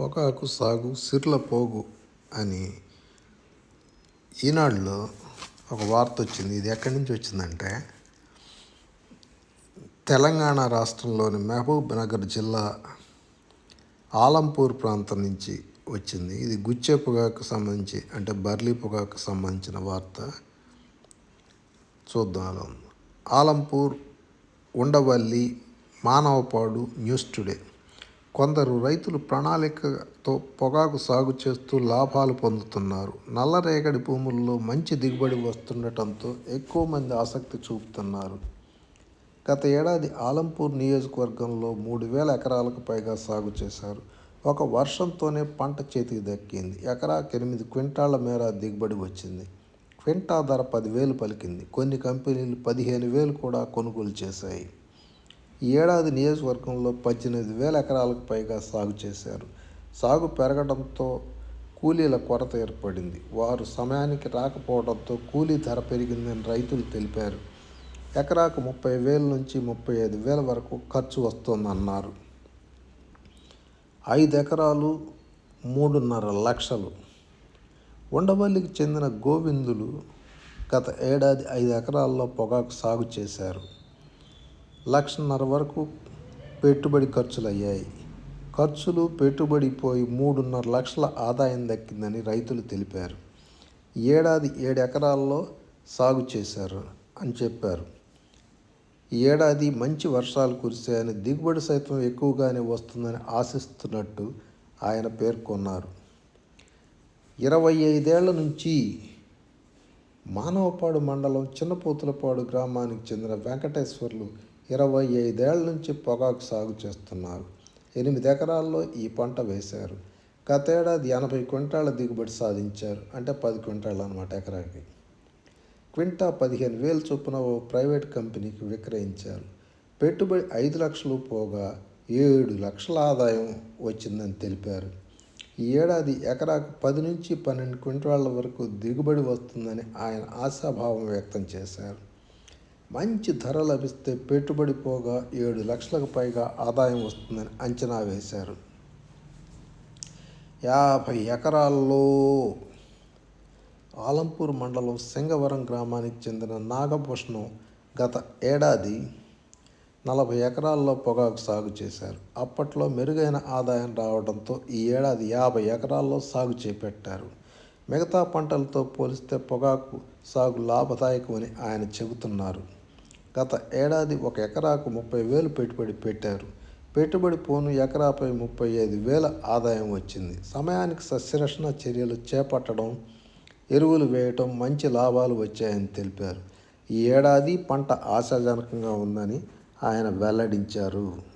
పొగాకు సాగు సిర్ల పోగు అని ఈనాడులో ఒక వార్త వచ్చింది. ఇది ఎక్కడి నుంచి వచ్చిందంటే తెలంగాణ రాష్ట్రంలోని మహబూబ్ నగర్ జిల్లా ఆలంపూర్ ప్రాంతం నుంచి వచ్చింది. ఇది గుచ్చే పొగాకు సంబంధించి అంటే బర్లీ పొగాకు సంబంధించిన వార్త. చూద్దాం అలా ఉంది. Alampur Undavalli Manavapadu news today. కొందరు రైతులు ప్రణాళికతో పొగాకు సాగు చేస్తూ లాభాలు పొందుతున్నారు. నల్లరేగడి భూముల్లో మంచి దిగుబడి వస్తుండటంతో ఎక్కువ మంది ఆసక్తి చూపుతున్నారు. గత ఏడాది ఆలంపూర్ నియోజకవర్గంలో మూడు వేల ఎకరాలకు పైగా సాగు చేశారు. ఒక వర్షంతోనే పంట చేతికి దక్కింది. ఎకరాకి ఎనిమిది క్వింటాళ్ళ మేర దిగుబడి వచ్చింది. క్వింటా ధర పదివేలు పలికింది. కొన్ని కంపెనీలు పదిహేను వేలు కూడా కొనుగోలు చేశాయి. ఏడాది నియోజకవర్గంలో పద్దెనిమిది వేల ఎకరాలకు పైగా సాగు చేశారు. సాగు పెరగడంతో కూలీల కొరత ఏర్పడింది. వారు సమయానికి రాకపోవడంతో కూలీ ధర పెరిగిందని రైతులు తెలిపారు. ఎకరాకు ముప్పై వేల నుంచి ముప్పై ఐదు వేల వరకు ఖర్చు వస్తుందన్నారు. ఐదు ఎకరాలు మూడున్నర లక్షలు. ఉండవల్లికి చెందిన గోవిందులు గత ఏడాది ఐదు ఎకరాల్లో పొగాకు సాగు చేశారు. లక్షన్నర వరకు పెట్టుబడి ఖర్చులు అయ్యాయి ఖర్చులు పెట్టుబడి పోయి మూడున్నర లక్షల ఆదాయం దక్కిందని రైతులు తెలిపారు. ఏడాది ఏడు ఎకరాల్లో సాగు చేశారు అని చెప్పారు. ఏడాది మంచి వర్షాలు కురిశాయని దిగుబడి సైతం ఎక్కువగానే వస్తుందని ఆశిస్తున్నట్టు ఆయన పేర్కొన్నారు. ఇరవై ఐదేళ్ళ నుంచి మానవపాడు మండలం చిన్నపోతులపాడు గ్రామానికి చెందిన వెంకటేశ్వర్లు ఇరవై ఐదేళ్ళ నుంచి పొగాకు సాగు చేస్తున్నారు. ఎనిమిది ఎకరాల్లో ఈ పంట వేశారు. గతేడాది ఎనభై క్వింటాల దిగుబడి సాధించారు. అంటే పది క్వింటాలు అనమాట ఎకరాకి. క్వింటా పదిహేను వేలు చొప్పున ఓ ప్రైవేట్ కంపెనీకి విక్రయించారు. పెట్టుబడి ఐదు లక్షలు పోగా ఏడు లక్షల ఆదాయం వచ్చిందని తెలిపారు. ఈ ఏడాది ఎకరాకు పది నుంచి పన్నెండు క్వింటాల వరకు దిగుబడి వస్తుందని ఆయన ఆశాభావం వ్యక్తం చేశారు. మంచి ధర లభిస్తే పెట్టుబడి పోగా ఏడు లక్షలకు పైగా ఆదాయం వస్తుందని అంచనా వేశారు. యాభై ఎకరాల్లో ఆలంపూర్ మండలం సింగవరం గ్రామానికి చెందిన నాగభూషణం గత ఏడాది నలభై ఎకరాల్లో పొగాకు సాగు చేశారు. అప్పట్లో మెరుగైన ఆదాయం రావడంతో ఈ ఏడాది యాభై ఎకరాల్లో సాగు చేపట్టారు. మిగతా పంటలతో పోలిస్తే పొగాకు సాగు లాభదాయకమని ఆయన చెబుతున్నారు. గత ఏడాది ఒక ఎకరాకు ముప్పై వేలు పెట్టుబడి పెట్టారు. పెట్టుబడి పోను ఎకరాపై ముప్పై ఐదు వేల ఆదాయం వచ్చింది. సమయానికి సస్యరక్షణ చర్యలు చేపట్టడం ఎరువులు వేయటం మంచి లాభాలు వచ్చాయని తెలిపారు. ఈ ఏడాది పంట ఆశాజనకంగా ఉందని ఆయన వెల్లడించారు.